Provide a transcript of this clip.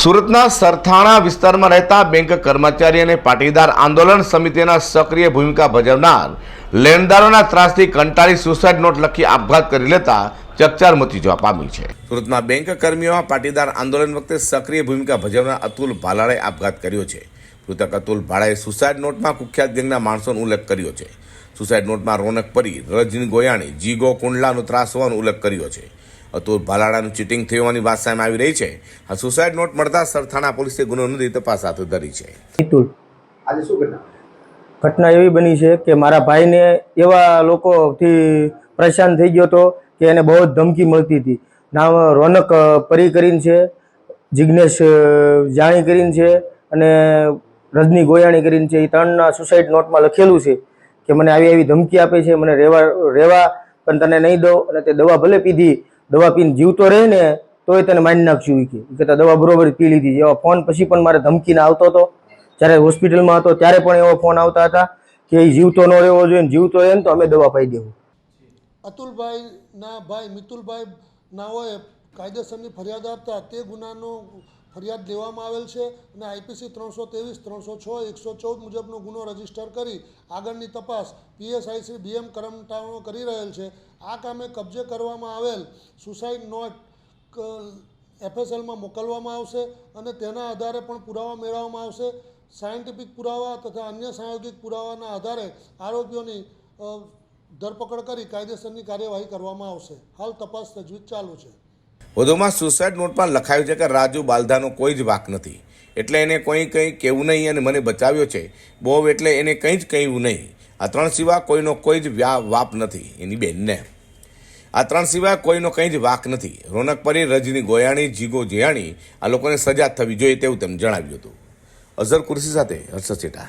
સુરતના સરથાણા વિસ્તારમાં રહેતા બેંક કર્મચારી અને પાટીદાર આંદોલન સમિતિના સક્રિય ભૂમિકા ભજવનાર લેણદારોના ત્રાસથી કંટાળી સુસાઇડ નોટ લખી આપઘાત કરી લેતા ચકચાર મચી જવા પામી છે. સુરતમાં બેંક કર્મીઓમાં પાટીદાર આંદોલન વખતે સક્રિય ભૂમિકા ભજવનાર અતુલ ભાલાળે આપઘાત કર્યો છે. મૃતક અતુલ ભાળાએ સુસાઇડ નોટમાં કુખ્યાત ગેંગના માણસોનો ઉલ્લેખ કર્યો છે. સુસાઇડ નોટમાં રોનક પરી, રજની ગોયાણી, જીગો કુંડલાનો ત્રાસ હોવાનો ઉલ્લેખ કર્યો છે. અતુલ ભાલાળાનું ચીટિંગ થઈ હોવાની વાત સામે આવી રહી છે. આ સુસાઇડ નોટ મળતા સરથાણા પોલીસે ગુનો નોંધી તપાસ હાથ ધરી છે. આજે શું ઘટના? ઘટના એવી બની છે કે મારા ભાઈને એવા લોકોથી પરેશાન થઈ ગયો હતો કે એને બહુ જ ધમકી મળતી હતી. નામ રોનક પરી કરીને છે જિજ્ઞેશ જાણી કરીને છે અને રજની ગોયાણી કરીને છે. એ ત્રણના સુસાઇડ નોટમાં લખેલું છે કે મને આવી આવી ધમકી આપે છે મને રહેવા રહેવા પણ તને નહીં દઉં અને તે દવા ભલે પીધી દવા પીને જીવતો રહે ને તોય તને મારી નાખશું કે. ઈ દવા બરોબર પી લીધી એવા ફોન પછી પણ મારે ધમકીને આવતો હતો. જ્યારે હોસ્પિટલમાં હતો ત્યારે પણ એવો ફોન આવતા હતા કે એ જીવતો ન રહેવો જોઈએ ને જીવતો રહે ને તો અમે દવા પાઈ દેવું. અતુલભાઈના ભાઈ મિતુલભાઈ નાઓએ કાયદેસરની ફરિયાદ આપતા તે ગુનાનો ફરિયાદ લેવામાં આવેલ છે અને આઈપીસી ત્રણસો ત્રેવીસ, ત્રણસો છ, એકસો ચૌદ મુજબનો ગુનો રજિસ્ટર કરી આગળની તપાસ પીએસઆઈ શ્રી બીએમ કરમટાણો કરી રહેલ છે. આ કામે કબજે કરવામાં આવેલ સુસાઇડ નોટ એફએસએલમાં મોકલવામાં આવશે અને તેના આધારે પણ પુરાવા મેળવવામાં આવશે. સાયન્ટિફિક પુરાવા તથા અન્ય સાયોગિક પુરાવાના આધારે આરોપીઓની ધરપકડ કરી કાયદેસરની કાર્યવાહી કરવામાં આવશે. હાલ તપાસ તજવીજ ચાલુ છે. વધુમાં સુસાઇડ નોટમાં લખાયું છે કે રાજુ બાલધાનો કોઈ જ વાક નથી. એટલે એને કોઈ કંઈ કહેવું નહીં અને મને બચાવ્યો છે. બહુ એટલે એને કંઈ જ કહેવું નહીં. આ ત્રણ સિવાય કોઈનો કોઈ જ વાપ નથી. એની બેનને. આ ત્રણ સિવાય કોઈનો કંઈ જ વાક નથી. રોનક પરી, રજની ગોયાણી, જીગો જયાણી આ લોકોને સજા થવી જોઈએ તેવું તેમ જણાવ્યું હતું. અઝર કુર્સી સાથે હર્ષ સેઠા